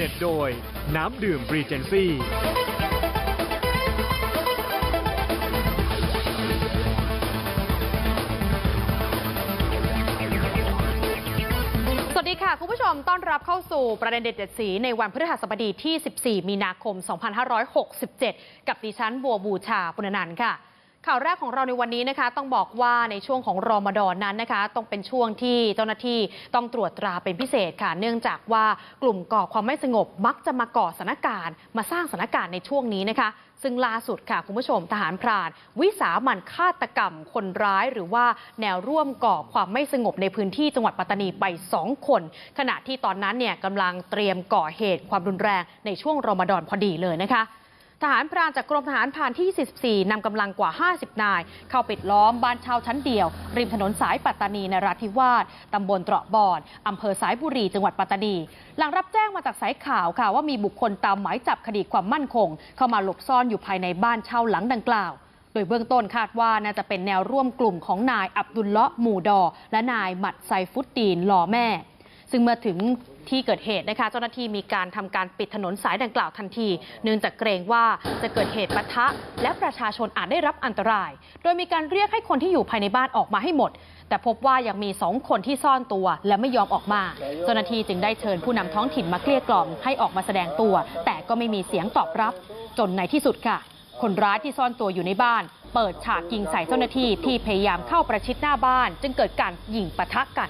เด็ดโดย น้ำดื่มรีเจนซี่สวัสดีค่ะ คุณผู้ชมต้อนรับเข้าสู่ประเด็นเด็ดเจ็ดสี ในวันพฤหัสบดีที่ 14 มีนาคม 2567 กับดิฉันบัวบูชาปุณนันท์ค่ะ ข่าวแรกของเราในวันนี้นะคะ ต้องบอกว่าในช่วงของรอมฎอนนั้นนะคะ ต้องเป็นช่วงที่เจ้าหน้าที่ต้องตรวจตราเป็นพิเศษค่ะ เนื่องจากว่ากลุ่มก่อความไม่สงบมักจะมาก่อสถานการณ์ มาสร้างสถานการณ์ในช่วงนี้นะคะ ซึ่งล่าสุดค่ะคุณผู้ชมทหารพราน วิสามันฆาตกรรมคนร้าย หรือว่าแนวร่วมก่อความไม่สงบในพื้นที่จังหวัดปัตตานีไป 2 คน ขณะที่ตอนนั้นเนี่ยกำลังเตรียมก่อเหตุความรุนแรงในช่วงรอมฎอนพอดีเลยนะคะ ทหารพรานจากกรมทหารพรานที่ 44นำกำลังกว่า 50 นาย เข้าปิดล้อมบ้านเช่าชั้นเดียว ริมถนนสายปัตตานีนราธิวาสตำบลเตราะบอนอำเภอสายบุรีจังหวัดปัตตานี หลังรับแจ้งมาจากสายข่าวค่ะว่ามีบุคคลตามหมายจับคดีความมั่นคง เข้ามาหลบซ่อนอยู่ภายในบ้านเช่าหลังดังกล่าวโดยเบื้องต้นคาดว่าน่าจะเป็นแนวร่วมกลุ่มของนายอับดุลเลาะห์หมู่ดอ และนายหมัดไซฟุตดีนลอแม่ ซึ่งเมื่อถึง ที่เกิดเหตุนะคะเจ้าหน้าที่มีการทำการปิดถนนสายดังกล่าวทันที เนื่องจากเกรงว่าจะเกิดเหตุปะทะ และประชาชนอาจได้รับอันตราย โดยมีการเรียกให้คนที่อยู่ภายในบ้านออกมาให้หมด แต่พบว่ายังมีสองคนที่ซ่อนตัวและไม่ยอมออกมาเจ้าหน้าที่จึงได้เชิญผู้นำท้องถิ่นมาเกลี้ยกล่อมให้ออกมาแสดงตัว แต่ก็ไม่มีเสียงตอบรับ จนในที่สุดค่ะ คนร้ายที่ซ่อนตัวอยู่ในบ้าน เปิดฉากยิงใส่เจ้าหน้าที่ที่พยายามเข้าประชิดหน้าบ้าน จึงเกิดการยิงปะทะกัน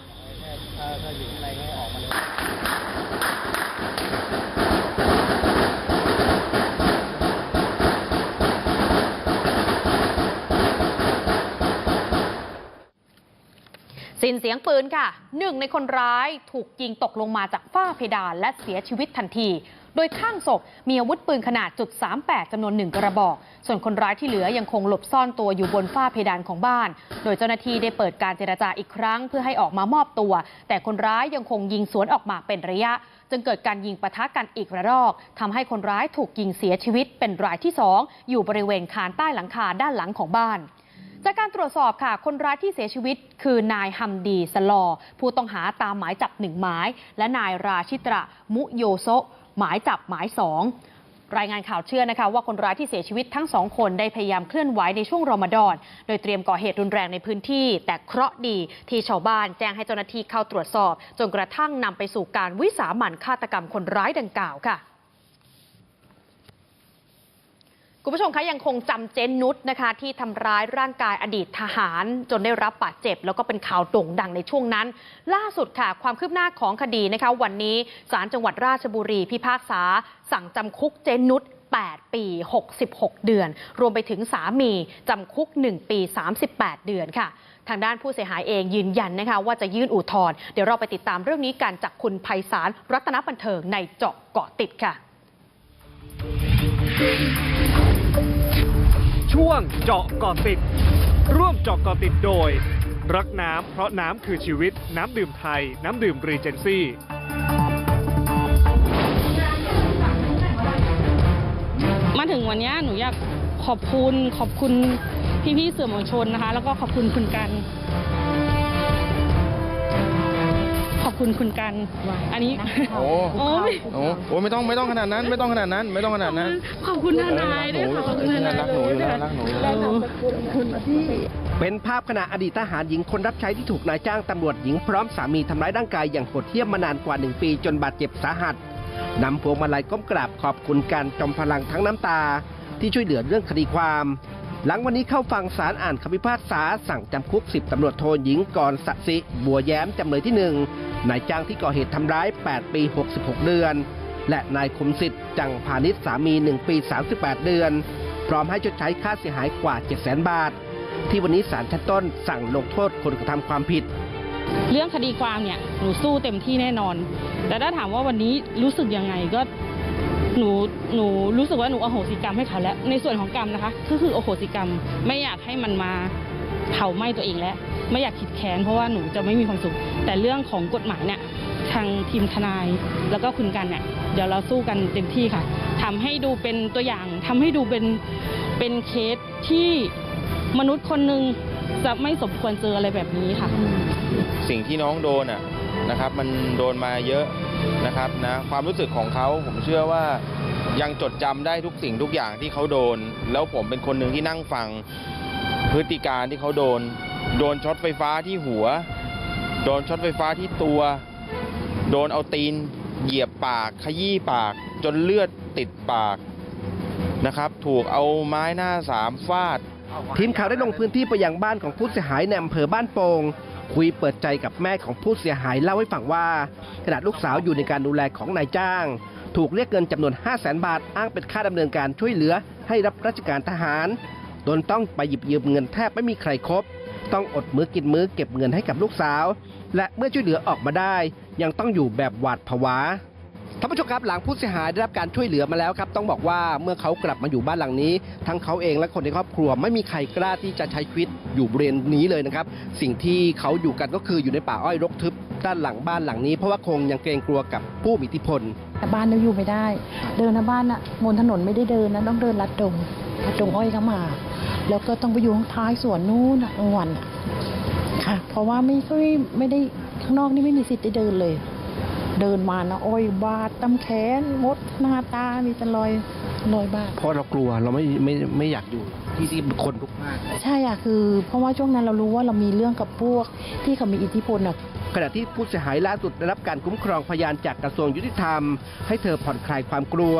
สิ้นเสียงปืนค่ะหนึ่งในคนร้ายถูกยิงตกลงมาจากฝ้าเพดานและเสียชีวิตทันที โดยข้างศพมีอาวุธปืนขนาดจุด38จำนวนหนึ่งกระบอก ส่วนคนร้ายที่เหลือยังคงหลบซ่อนตัวอยู่บนฝ้าเพดานของบ้าน โดยเจ้าหน้าที่ได้เปิดการเจรจาอีกครั้ง เพื่อให้ออกมามอบตัว แต่คนร้ายยังคงยิงสวนออกมาเป็นระยะ จึงเกิดการยิงปะทะกันอีกระลอกทำให้คนร้ายถูกยิงเสียชีวิตเป็นรายที่สองอยู่บริเวณคานใต้หลังคาด้านหลังของบ้านจากการตรวจสอบค่ะ คนร้ายที่เสียชีวิตคือนายฮัมดีสลอ ผู้ต้องหาตามหมายจับหนึ่งหมาย และนายราชิตระมุโยโซ หมายจับหมายสองรายงานข่าวเชื่อนะคะว่าคนร้ายที่เสียชีวิตทั้งสองคนได้พยายามเคลื่อนไหวในช่วงรอมฎอน โดยเตรียมก่อเหตุรุนแรงในพื้นที่ แต่เคราะห์ดีที่ชาวบ้านแจ้งให้เจ้าหน้าที่เข้าตรวจสอบ จนกระทั่งนำไปสู่การวิสามันฆาตกรรมคนร้ายดังกล่าวค่ะ คุณผู้ชมคะยังคงจำเจนนุชนะคะที่ทำร้ายร่างกายอดีตทหาร จนได้รับบาดเจ็บ แล้วก็เป็นข่าวโด่งดังในช่วงนั้น ล่าสุดค่ะความคืบหน้าของคดีนะคะวันนี้ศาลจังหวัดราชบุรีพิพากษา สั่งจำคุกเจนนุช8ปี 66 เดือน รวมไปถึงสามีจำคุก 1 ปี 38 เดือนค่ะ ทางด้านผู้เสียหายเองยืนยันนะคะว่าจะยื่นอุทธรณ์เดี๋ยวเราไปติดตามเรื่องนี้กันจากคุณไพศาลรัตนบันเทิงในเจาะเกาะติดค่ะ ช่วงเจาะก่อติด ร่วมเจาะก่อติดโดย รักน้ำเพราะน้ำคือชีวิต น้ำดื่มไทย น้ำดื่มรีเจนซี่ มาถึงวันนี้หนูอยากขอบคุณขอบคุณพี่ๆสื่อมวลชนนะคะ แล้วก็ขอบคุณคุณกัน คุณคุณกัน อันนี้ โอ้โอ้ยโอ้โอ้ไม่ต้องไม่ต้องขนาดนั้น ไม่ต้องขนาดนั้น ไม่ต้องขนาดนั้น ขอบคุณทนายด้วยค่ะขอบคุณทนายรักหนูอยู่แล้วรักหนูอยู่แล้วเป็นภาพขณะอดีตทหารหญิงคนรับใช้ที่ถูกนายจ้างตำรวจหญิงพร้อมสามีทำร้ายร่างกายอย่างโหดเหี้ยมมานานกว่าหนึ่งปีจนบาดเจ็บสาหัสนำพวงมาลัยก้มกราบขอบคุณการจอมพลังทั้งน้ำตา ที่ช่วยเหลือเรื่องคดีความ หลังวันนี้เข้าฟังสารอ่านคำพิพากษาสั่งจำคุก 10ตำรวจโทหญิงกรสสิ บัวแย้มจำเลยที่หนึ่งนายจ้างที่ก่อเหตุทำร้าย 8 ปี 66 เดือน และนายคมสิทธิ์จังพาณิชย์สามี 1 ปี 38 เดือน พร้อมให้ชดใช้ค่าเสียหายกว่า 700,000 บาท ที่วันนี้ศาลชั้นต้นสั่งลงโทษคนกระทำความผิด เรื่องคดีความเนี่ยหนูสู้เต็มที่แน่นอน แต่ถ้าถามว่าวันนี้รู้สึกยังไงก็ หนูหนูรู้สึกว่าหนูอโหสิกรรมให้เขาแล้วในส่วนของกรรมนะคะก็คือโอโหสิกรรมไม่อยากให้มันมาเผาไหม้ตัวเองแล้วไม่อยากคิดแค้นเพราะว่าหนูจะไม่มีความสุข แต่เรื่องของกฎหมายเนี่ยทางทีมทนายแล้วก็คุณกันเนี่ยเดี๋ยวเราสู้กันเต็มที่ค่ะทำให้ดูเป็นตัวอย่างทำให้ดูเป็นเป็นเคสที่มนุษย์คนหนึ่งจะไม่สมควรเจออะไรแบบนี้ค่ะ สิ่งที่น้องโดนอะนะครับ มันโดนมาเยอะ นะครับนะความรู้สึกของเขาผมเชื่อว่ายังจดจำได้ทุกสิ่งทุกอย่างที่เขาโดน แล้วผมเป็นคนหนึ่งที่นั่งฟังพฤติการที่เขาโดน โดนช็อตไฟฟ้าที่หัว โดนช็อตไฟฟ้าที่ตัว โดนเอาตีน เหยียบปากขยี้ปาก จนเลือดติดปากนะครับถูกเอาไม้หน้าสามฟาด ทีมข่าวได้ลงพื้นที่ไปยังบ้านของผู้เสียหายในอำเภอบ้านโป่ง คุยเปิดใจกับแม่ของผู้เสียหายเล่าให้ฟังว่าขณะลูกสาวอยู่ในการดูแลของนายจ้าง ถูกเรียกเงินจำนวน 5 0 0แสนบาทอ้างเป็นค่าดำเนินการช่วยเหลือให้รับราชการทหารตนต้องไปหยิบยืมเงินแทบไม่มีใครครบต้องอดมื้อกินมื้อเก็บเงินให้กับลูกสาว และเมื่อช่วยเหลือออกมาได้ ยังต้องอยู่แบบหวาดผวา ท่านผู้ชมครับหลังผู้เสียหายได้รับการช่วยเหลือมาแล้วครับต้องบอกว่าเมื่อเขากลับมาอยู่บ้านหลังนี้ ทั้งเขาเองและคนในครอบครัวไม่มีใครกล้าที่จะใช้ชีวิตอยู่บริเวณนี้เลยนะครับสิ่งที่เขาอยู่กันก็คืออยู่ในป่าอ้อยรกทึบด้านหลังบ้านหลังนี้ เพราะว่าคงยังเกรงกลัวกับผู้มีอิทธิพลแต่บ้านเราอยู่ไม่ได้ เดินนะบ้านน่ะบนถนนไม่ได้เดินนะต้องเดินลัดดงลัดดงอ้อยเข้ามา แล้วก็ต้องไปอยู่ข้างท้ายสวนนู้นน่ะกลางวันค่ะ เพราะว่าไม่ค่อยไม่ได้ข้างนอกนี่ไม่มีสิทธิ์ได้เดินเลย เดินมานะอ้อยบาดตำแขนมดหน้าตามีแต่รอยรอยบาดเพราะเรากลัวเราไม่ไม่ไม่อยากอยู่ที่ที่คนพลุกพล่านใช่อะคือ เพราะว่าช่วงนั้นเรารู้ว่าเรามีเรื่องกับพวกที่เขามีอิทธิพลอะขณะที่ผู้เสียหายล่าสุดได้รับการคุ้มครองพยานจากกระทรวงยุติธรรม ให้เธอผ่อนคลายความกลัว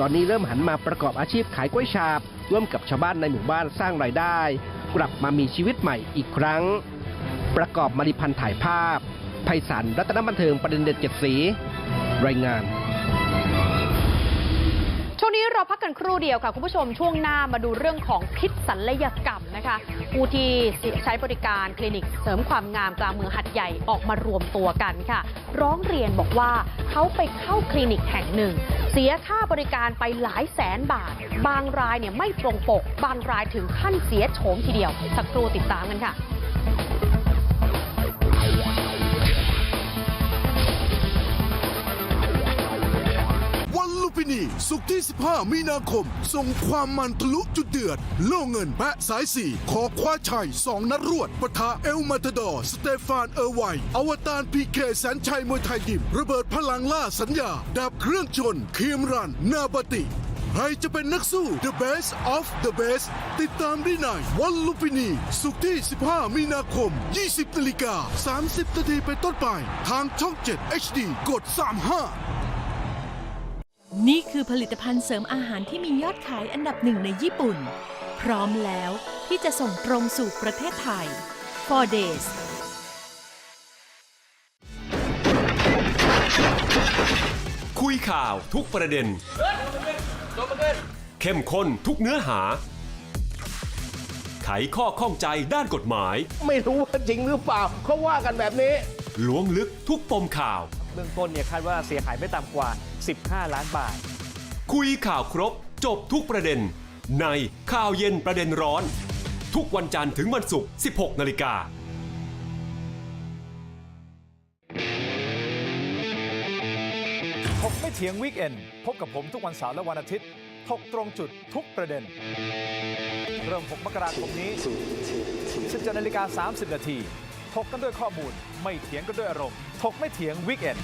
ตอนนี้เริ่มหันมาประกอบอาชีพขายกล้วยฉาบ ร่วมกับชาวบ้านในหมู่บ้านสร้างรายได้ กลับมามีชีวิตใหม่อีกครั้ง ประกอบมาริพันธ์ถ่ายภาพ ไพศาลรัตนบันเทิงประเด็นเด็ดเจ็ดสี รายงานช่วงนี้เราพักกันครู่เดียวค่ะ คุณผู้ชมช่วงหน้ามาดูเรื่องของพิษศัลยกรรมนะคะผู้ที่ใช้บริการคลินิกเสริมความงามกลางเมืองหัดใหญ่ออกมารวมตัวกันค่ะ ร้องเรียนบอกว่าเขาไปเข้าคลินิกแห่งหนึ่ง เสียค่าบริการไปหลายแสนบาท บางรายเนี่ยไม่ตรงปก บางรายถึงขั้นเสียโฉมทีเดียว สักครู่ติดตามกันค่ะ วันลุมพินี สุกร์ที่ 15 มีนาคม ส่งความมันทะลุจุดเดือด โล่เงินแปะสายสี่ขอคว้าชัย 2 นัดรวดปะทะเอลมาตาดอร์สเตฟานเออร์ไวอวตารพีเคแสนชัยมวยไทยยิม ระเบิดพลังล่าสัญญา ดับเครื่องชนคีมรัน นาบติใครจะเป็นนักสู้ The Best of the Best ติดตามได้ในวันลุมพินี สุกที่ 15 มีนาคม 20นาฬิกา 30นาทีเป็นต้นไป ทางช่อง 7 HD กด 35 นี่คือผลิตภัณฑ์เสริมอาหารที่มียอดขายอันดับหนึ่งในญี่ปุ่น พร้อมแล้วที่จะส่งตรงสู่ประเทศไทย For Days คุยข่าวทุกประเด็น เข้มข้นทุกเนื้อหา ไขข้อข้องใจด้านกฎหมาย ไม่รู้ว่าจริงหรือเปล่าเขาว่ากันแบบนี้ ล้วงลึกทุกปมข่าว เบื้องต้นเนี่ยคาดว่าเสียหายไม่ต่ำกว่า 15 ล้านบาท คุยข่าวครบ จบทุกประเด็น ในข่าวเย็นประเด็นร้อน ทุกวันจันทร์ถึงวันศุกร์ 16 นาฬิกาถกไม่เถียงวีคเอนพบกับผมทุกวันเสาร์และวันอาทิตย์ถกตรงจุดทุกประเด็น เริ่ม 6 มกราคมนี้ 17นาฬิกา 30 นาทีถกกันด้วยข้อมูล ไม่เถียงกันด้วยอารมณ์ ถกไม่เถียงวิกเอน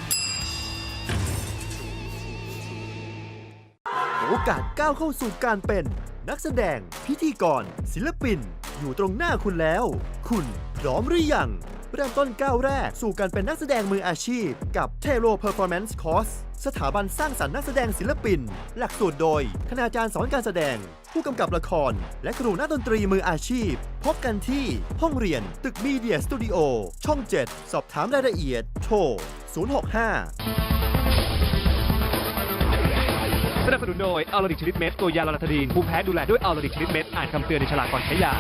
โอกาสก้าวเข้าสู่การเป็น นักแสดง พิธีกร ศิลปิน อยู่ตรงหน้าคุณแล้ว คุณ พร้อมหรือยัง เริ่มต้นก้าวแรกสู่การเป็นนักแสดงมืออาชีพ กับ t e l o Performance Course สสถาบันสร้างสรรค์นักแสดงศิลปิน หลักสูตรโดย คณาจารย์สอนการแสดง ผู้กำกับละคร และครูนักดนตรีมืออาชีพ พบกันที่ห้องเรียนตึกมีเดียสตูดิโอช่อง 7 สอบถามรายละเอียด โทร 065สนับสนุนโดยอัลลาดิกชนิดเม็ดตัวยาลาลาทดีนภูมิแพ้ดูแลด้วยอัลลาดิกชนิดเม็ดอ่านคำเตือนในฉลากก่อนใช้ยา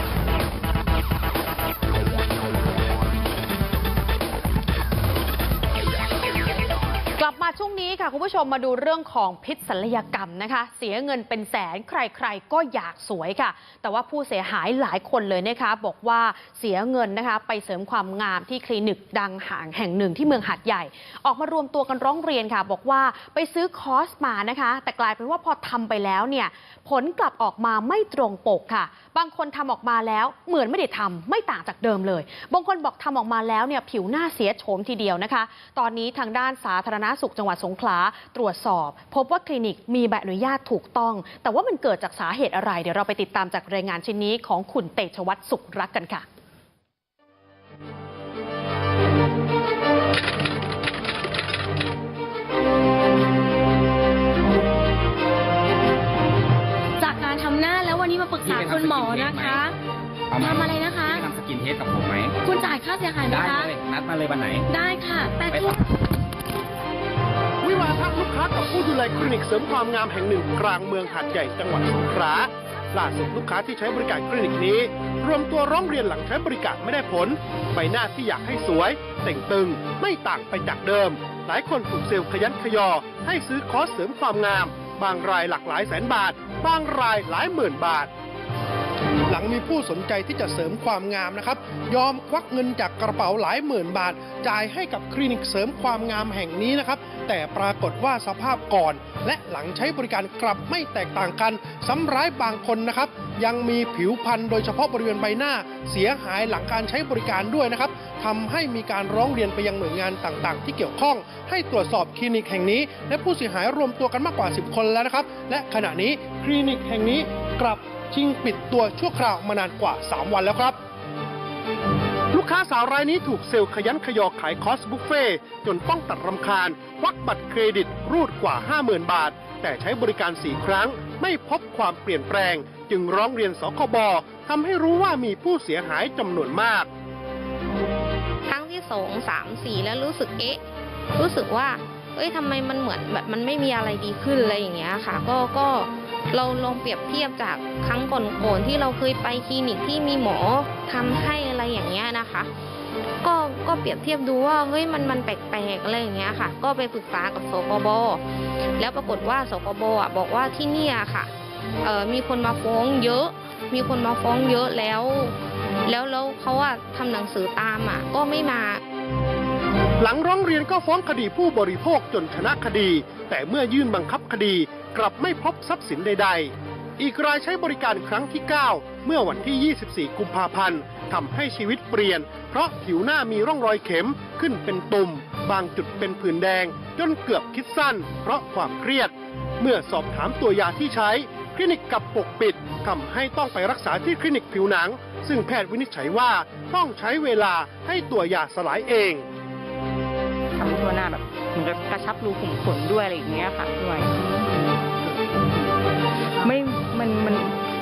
ช่วงนี้ค่ะคุณผู้ชมมาดูเรื่องของพิษศัลยกรรมนะคะ เสียเงินเป็นแสนใครๆก็อยากสวยค่ะ แต่ว่าผู้เสียหายหลายคนเลยนะคะ บอกว่าเสียเงินนะคะไปเสริมความงามที่คลินิกดังห่างแห่งหนึ่งที่เมืองหัดใหญ่ ออกมารวมตัวกันร้องเรียนค่ะ บอกว่าไปซื้อคอร์สมานะคะ แต่กลายเป็นว่าพอทำไปแล้วเนี่ยผลกลับออกมาไม่ตรงปกค่ะ บางคนทำออกมาแล้วเหมือนไม่ได้ทำไม่ต่างจากเดิมเลย บางคนบอกทำออกมาแล้วเนี่ยผิวหน้าเสียโฉมทีเดียวนะคะ ตอนนี้ทางด้านสาธารณสุขจังหวัดสงขลาตรวจสอบ พบว่าคลินิกมีใบอนุญาตถูกต้อง แต่ว่ามันเกิดจากสาเหตุอะไร เดี๋ยวเราไปติดตามจากรายงานชิ้นนี้ของคุณเตชวัฒน์สุขรักกันค่ะจากการทำหน้าแล้ววันนี้มาปรึกษาคุณหมอนะคะทำอะไรนะคะทำสกินเทสกับผมไหม คุณจ่ายค่าเสียหายไหมได้คะเลยนัดมาเลยวันไหน ได้ค่ะ แต่ ทะลูกค้ากับผู้ดูแลคลินิกเสริมความงามแห่งหนึ่งกลางเมืองหาดใหญ่จังหวัดสงขลาล่าสุดลูกค้าที่ใช้บริการคลินิกนี้ รวมตัวร้องเรียนหลังใช้บริการไม่ได้ผล ใบหน้าที่อยากให้สวยเต่งตึงไม่ต่างไปจากเดิม หลายคนถูกเซลล์ขยันขยอ ให้ซื้อคอร์สเสริมความงาม บางรายหลักหลายแสนบาท บางรายหลายหมื่นบาท หลังมีผู้สนใจที่จะเสริมความงามนะครับ ยอมควักเงินจากกระเป๋าหลายหมื่นบาท จ่ายให้กับคลินิกเสริมความงามแห่งนี้นะครับ แต่ปรากฏว่าสภาพก่อน และหลังใช้บริการกลับไม่แตกต่างกันซ้ำร้ายบางคนนะครับ ยังมีผิวพรรณโดยเฉพาะบริเวณใบหน้าเสียหายหลังการใช้บริการด้วยนะครับทำให้มีการร้องเรียนไปยังหน่วยงานต่างๆ ที่เกี่ยวข้อง ให้ตรวจสอบคลินิกแห่งนี้ และผู้เสียหายรวมตัวกันมากกว่า 10 คนแล้วนะครับ และขณะนี้คลินิกแห่งนี้กลับชิงปิดตัวชั่วคราวมานานกว่า 3 วันแล้วครับลูกค้าสาวรายนี้ถูกเซลล์ขยันขยอขายคอสบุฟเฟ่จนต้องตัดรำคาญควักบัตรเครดิตรูดกว่า 50,000 บาท แต่ใช้บริการ 4 ครั้งไม่พบความเปลี่ยนแปลง จึงร้องเรียนสคบทำให้รู้ว่ามีผู้เสียหายจำนวนมาก ครั้งที่สองสามสี่แล้วรู้สึกเอ๊ะ รู้สึกว่า เอ้ยทำไมมันเหมือนแบบมันไม่มีอะไรดีขึ้นอะไรอย่างเงี้ยค่ะ ก็ก็เราลองเปรียบเทียบจากครั้งก่อนๆที่เราเคยไปคลินิกที่มีหมอทำให้อะไรอย่างเงี้ยนะคะ ก็ก็เปรียบเทียบดูว่าเฮ้ยมันมันแปลกๆอะไรอย่างเงี้ยค่ะ ก็ไปปรึกษากับสกบแล้วปรากฏว่าสกบอะบอกว่าที่เนี่ยค่ะ มีคนมาฟ้องเยอะ มีคนมาฟ้องเยอะแล้ว แล้วแล้วเขาอะทำหนังสือตามอะก็ไม่มา หลังร้องเรียนก็ฟ้องคดีผู้บริโภคจนชนะคดี แต่เมื่อยื่นบังคับคดีกลับไม่พบทรัพย์สินใด ๆ อีกรายใช้บริการครั้งที่ 9 เมื่อวันที่ 24 กุมภาพันธ์ทำให้ชีวิตเปลี่ยน เพราะผิวหน้ามีร่องรอยเข็มขึ้นเป็นตุ่ม บางจุดเป็นผื่นแดง จนเกือบคิดสั้น เพราะความเครียด เมื่อสอบถามตัวยาที่ใช้ ลินิกกับปกปิดทำให้ต้องไปรักษาที่คลินิกผิวหนัง ซึ่งแพทย์วินิจฉัยว่าต้องใช้เวลาให้ตัวยาสลายเองทำทั่วหน้าแบบเหมือนกับกระชับรูขุมขนด้วยอะไรอย่างเงี้ยค่ะด้วยไม่มันมัน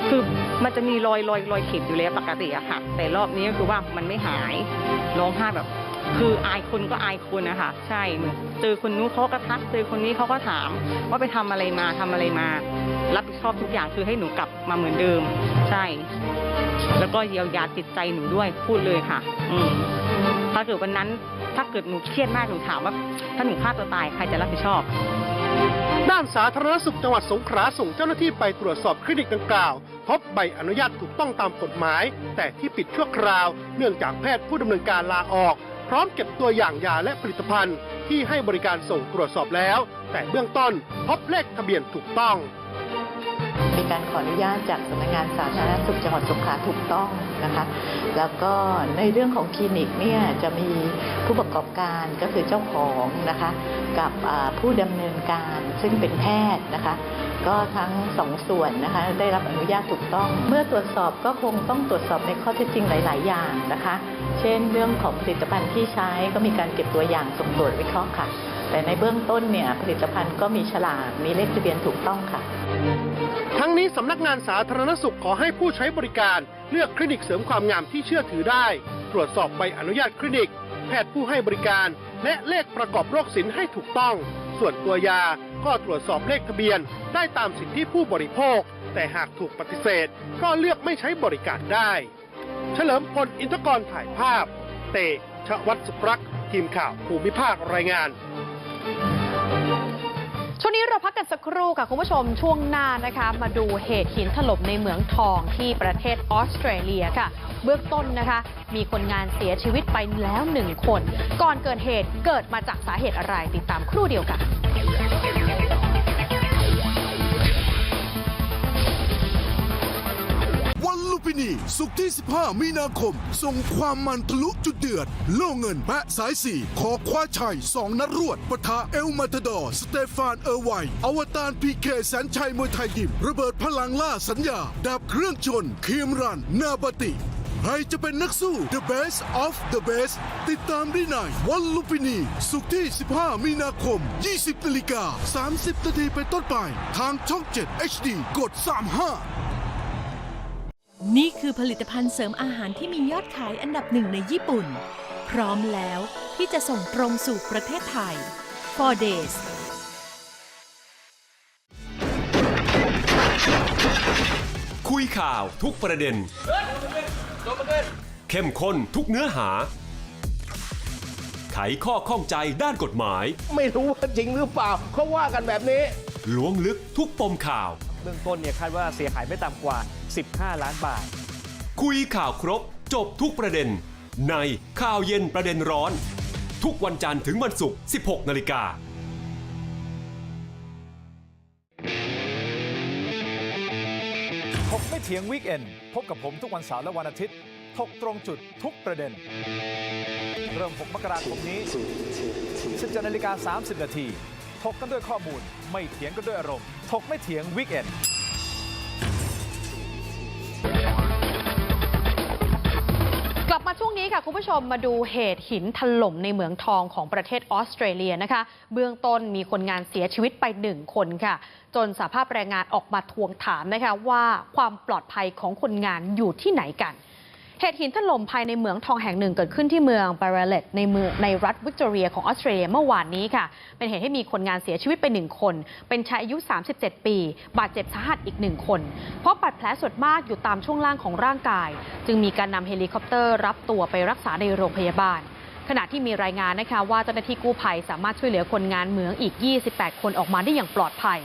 คือมันจะมีรอยรอยรอยเข็มอยู่แล้วปกติอะค่ะ แต่รอบนี้ก็คือว่ามันไม่หายร้องไห้แบบ คืออายคนก็อายคนนะคะใช่เหมือนเจอคนนู้นเขาก็ทักเจอคนนี้เขาก็ถาม ว่าไปทำอะไรมาทำอะไรมา รับผิดชอบทุกอย่างคือให้หนูกลับมาเหมือนเดิมใช่แล้วก็เยียวยาจิตใจหนูด้วยพูดเลยค่ะ อืมถ้าเกิดวันนั้น ถ้าเกิดหนูเครียดมากหนูถามว่า ถ้าหนูฆ่าตัวตายใครจะรับผิดชอบด้านสาธารณสุขจังหวัดสงขลาส่งเจ้าหน้าที่ไปตรวจสอบคลินิกดังกล่าว พบใบอนุญาตถูกต้องตามกฎหมาย แต่ที่ปิดชั่วคราว เนื่องจากแพทย์ผู้ดำเนินการลาออก พร้อมเก็บตัวอย่างยาและผลิตภัณฑ์ ที่ให้บริการส่งตรวจสอบแล้ว แต่เบื้องต้นพบเลขทะเบียนถูกต้อง มีการขออนุญาตจากสำนักงานสาธารณสุขจังหวัดสงขลาถูกต้องนะคะ แล้วก็ในเรื่องของคลินิกเนี่ยจะมีผู้ประกอบการก็คือเจ้าของนะคะ กับผู้ดำเนินการซึ่งเป็นแพทย์นะคะ ก็ทั้งสองส่วนนะคะได้รับอนุญาตถูกต้อง เมื่อตรวจสอบก็คงต้องตรวจสอบในข้อเท็จจริงหลาย ๆ อย่างนะคะ เช่น เรื่องของผลิตภัณฑ์ที่ใช้ก็มีการเก็บตัวอย่างส่งตรวจวิเคราะห์ค่ะ แต่ในเบื้องต้นเนี่ยผลิตภัณฑ์ก็มีฉลากมีเลขทะเบียนถูกต้องค่ะ ทั้งนี้สำนักงานสาธารณสุขขอให้ผู้ใช้บริการเลือกคลินิกเสริมความงามที่เชื่อถือได้ ตรวจสอบใบอนุญาตคลินิก แพทย์ผู้ให้บริการ และเลขประกอบโรคสินให้ถูกต้อง ส่วนตัวยาก็ตรวจสอบเลขทะเบียน ได้ตามสิทธิผู้บริโภค แต่หากถูกปฏิเสธ ก็เลือกไม่ใช้บริการได้ เฉลิมพลอินทกรถ่ายภาพ เตชะวัตสุปรักษ์ทีมข่าวภูมิภาครายงาน ช่วงนี้เราพักกันสักครู่ค่ะคุณผู้ชมช่วงหน้านะคะมาดูเหตุหินถล่มในเหมืองทองที่ประเทศออสเตรเลียค่ะ เบื้องต้นนะคะ มีคนงานเสียชีวิตไปแล้วหนึ่งคน ก่อนเกิดเหตุเกิดมาจากสาเหตุอะไรติดตามครู่เดียวกัน วันลุมพินี สุกร์ที่ 15 มีนาคม ส่งความมันทะลุจุดเดือด โล่เงินแปะสายสี่ขอคว้าชัย 2 นัดรวดปะทะเอลมาตาดอร์ สเตฟานเออร์ไวอวตารพีเคแสนชัยมวยไทยยิม ระเบิดพลังล่าสัญญา ดับเครื่องชนเคียมรัน นาบติใครจะเป็นนักสู้ The Best of the Best ติดตามได้ในวันลุมพินี สุกที่ 15 มีนาคม 20นาฬิกา 30นาทีเป็นต้นไป ทางช่อง 7 HD กด 35 นี่คือผลิตภัณฑ์เสริมอาหารที่มียอดขายอันดับหนึ่งในญี่ปุ่น พร้อมแล้วที่จะส่งตรงสู่ประเทศไทย For Days คุยข่าวทุกประเด็น เข้มข้นทุกเนื้อหา ไขข้อข้องใจด้านกฎหมาย ไม่รู้ว่าจริงหรือเปล่าเขาว่ากันแบบนี้ ล้วงลึกทุกปมข่าว เบื้องต้นเนี่ยคาดว่าเสียหายไม่ต่ำกว่า 15 ล้านบาท คุยข่าวครบ จบทุกประเด็น ในข่าวเย็นประเด็นร้อน ทุกวันจันทร์ถึงวันศุกร์ 16 นาฬิกาถกไม่เถียงวีคเอนพบกับผมทุกวันเสาร์และวันอาทิตย์ถกตรงจุดทุกประเด็น เริ่ม 6 มกราคมนี้ 17นาฬิกา30 นาที ถกกันด้วยข้อมูล ไม่เถียงกันด้วยอารมณ์ ถกไม่เถียงวีคเอนกลับมาช่วงนี้ค่ะคุณผู้ชมมาดูเหตุหินถล่มในเหมืองทองของประเทศออสเตรเลียนะคะ เบื้องต้นมีคนงานเสียชีวิตไปหนึ่งคนค่ะ จนสาภาพแรงงานออกมาทวงถามนะคะว่าความปลอดภัยของคนงานอยู่ที่ไหนกัน เหตุหินถล่มภายในเหมืองทองแห่งหนึ่งเกิดขึ้นที่เมืองบาร์เลตในเมืองในรัฐวิกตอเรียของออสเตรเลียเมื่อวานนี้ค่ะ เป็นเหตุให้มีคนงานเสียชีวิตไปหนึ่งคน เป็นชายอายุ 37 ปี บาดเจ็บสาหัสอีกหนึ่งคน เพราะบาดแผลส่วนมากอยู่ตามช่วงล่างของร่างกาย จึงมีการนำเฮลิคอปเตอร์รับตัวไปรักษาในโรงพยาบาลขณะที่มีรายงานนะคะว่าเจ้าหน้าที่กู้ภัยสามารถช่วยเหลือคนงานเหมืองอีก 28 คนออกมาได้อย่างปลอดภัย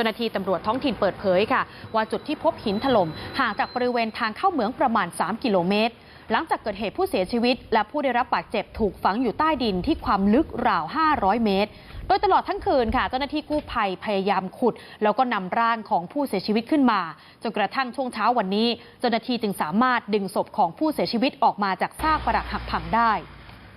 จ้าหน้าที่ตำรวจท้องถิ่นเปิดเผยค่ะ ว่าจุดที่พบหินถล่มห่างจากบริเวณทางเข้าเหมืองประมาณ 3 กิโลเมตร หลังจากเกิดเหตุผู้เสียชีวิต และผู้ได้รับบาดเจ็บถูกฝังอยู่ใต้ดินที่ความลึกราว 500 เมตร โดยตลอดทั้งคืนค่ะ เจ้าหน้าที่กู้ภัยพยายามขุด แล้วก็นำร่างของผู้เสียชีวิตขึ้นมาจนกระทั่งช่วงเช้าวันนี้ เจ้าหน้าที่จึงสามารถดึงศพของผู้เสียชีวิตออกมาจากซากปรักหักพังได้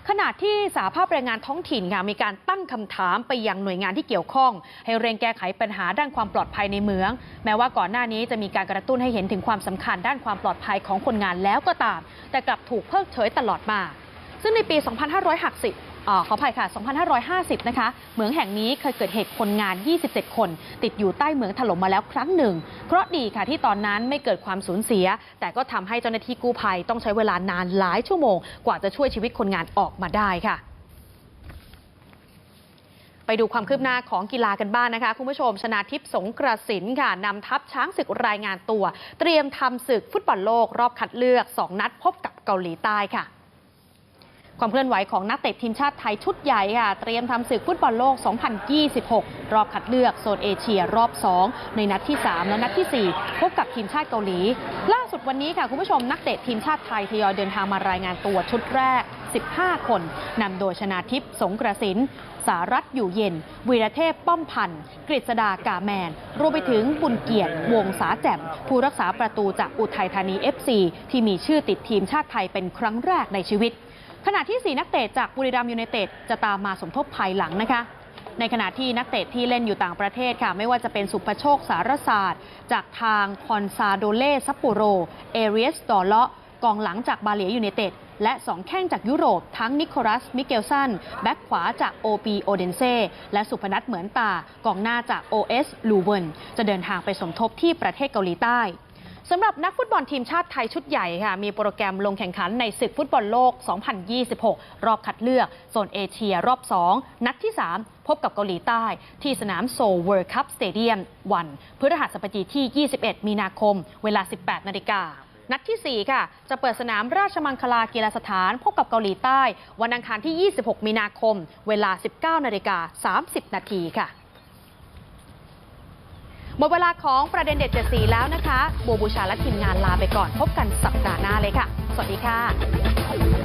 ขณะที่สาภาพแรงงานท้องถิ่นค่ะมีการตั้งคำถามไปยังหน่วยงานที่เกี่ยวข้อง ให้เร่งแก้ไขปัญหาด้านความปลอดภัยในเมือง แม้ว่าก่อนหน้านี้จะมีการกระตุ้นให้เห็นถึงความสำคัญด้านความปลอดภัยของคนงานแล้วก็ตาม แต่กลับถูกเพิกเฉยตลอดมา ซึ่งในปี 2560 ขออภัยค่ะ 2550 นะคะ เหมืองแห่งนี้เคยเกิดเหตุคนงาน 27 คน ติดอยู่ใต้เหมืองถล่มมาแล้วครั้งหนึ่ง เพราะดีค่ะที่ตอนนั้นไม่เกิดความสูญเสีย แต่ก็ทำให้เจ้าหน้าที่กู้ภัยต้องใช้เวลานานหลายชั่วโมง กว่าจะช่วยชีวิตคนงานออกมาได้ค่ะไปดูความคืบหน้าของกีฬากันบ้างนะคะ คุณผู้ชมชนาทิพย์สงกระสินค่ะนำทัพช้างศึกรายงานตัว เตรียมทำศึกฟุตบอลโลกรอบคัดเลือก 2 นัดพบกับเกาหลีใต้ค่ะ ความเคลื่อนไหวของนักเตะทีมชาติไทยชุดใหญ่ค่ะ เตรียมทำศึกฟุตบอลโลก 2026 รอบคัดเลือกโซนเอเชียรอบ 2 ในนัดที่ 3 และนัดทีสี่ 4 พบกับทีมชาติเกาหลี ล่าสุดวันนี้ค่ะคุณผู้ชมนักเตะทีมชาติไทยทยอยเดินทางมารายงานตัวชุดแรก 15 คนนำโดยชนาทิพย์สงกระสินสารัตอยู่เย็น วีรเทพป้อมพันธ์กฤษดากาแมน รวมไปถึงบุญเกียรติ วงศาแจ่ม ผู้รักษาประตูจากอุทัยธานี FC ที่มีชื่อติดทีมชาติไทยเป็นครั้งแรกในชีวิต ขณะที่ 4 นักเตะจากบุรีรัมย์ยูไนเต็ดจะตามมาสมทบภายหลังนะคะ ในขณะที่นักเตะที่เล่นอยู่ต่างประเทศค่ะ ไม่ว่าจะเป็นสุภโชคสารศาสตร์ จากทางคอนซาโดเล่ซัปโปโร เอเรียสดอเลาะกองหลังจากบาเลียยูไนเต็ดและ2แข้งจากยุโรปทั้งนิโคลัส มิเกลสัน แบ็คขวาจากโอปีโอเดนเซและสุพนัทเหมือนตากองหน้าจาก OS ลูเวนจะเดินทางไปสมทบที่ประเทศเกาหลีใต้ สำหรับนักฟุตบอลทีมชาติไทยชุดใหญ่ค่ะมีโปรแกรมลงแข่งขันในศึกฟุตบอลโลก 2026 รอบคัดเลือก โซนเอเชียรอบ 2 นัดที่ 3 พบกับเกาหลีใต้ ที่สนามโซลเวิร์คัพสเตเดียมวันพฤหัสบดีที่ 21 มีนาคม เวลา 18 นาฬิกานัดที่ 4 ค่ะ จะเปิดสนามราชมังคลากีฬาสถาน พบกับเกาหลีใต้ วันอังคารที่ 26 มีนาคม เวลา 19 นาฬิกา 30 นาทีค่ะ หมดเวลาของประเด็นเด็ดเจ็ดสีแล้วนะคะบัวบูชาและทีมงานลาไปก่อนพบกันสัปดาห์หน้าเลยค่ะ สวัสดีค่ะ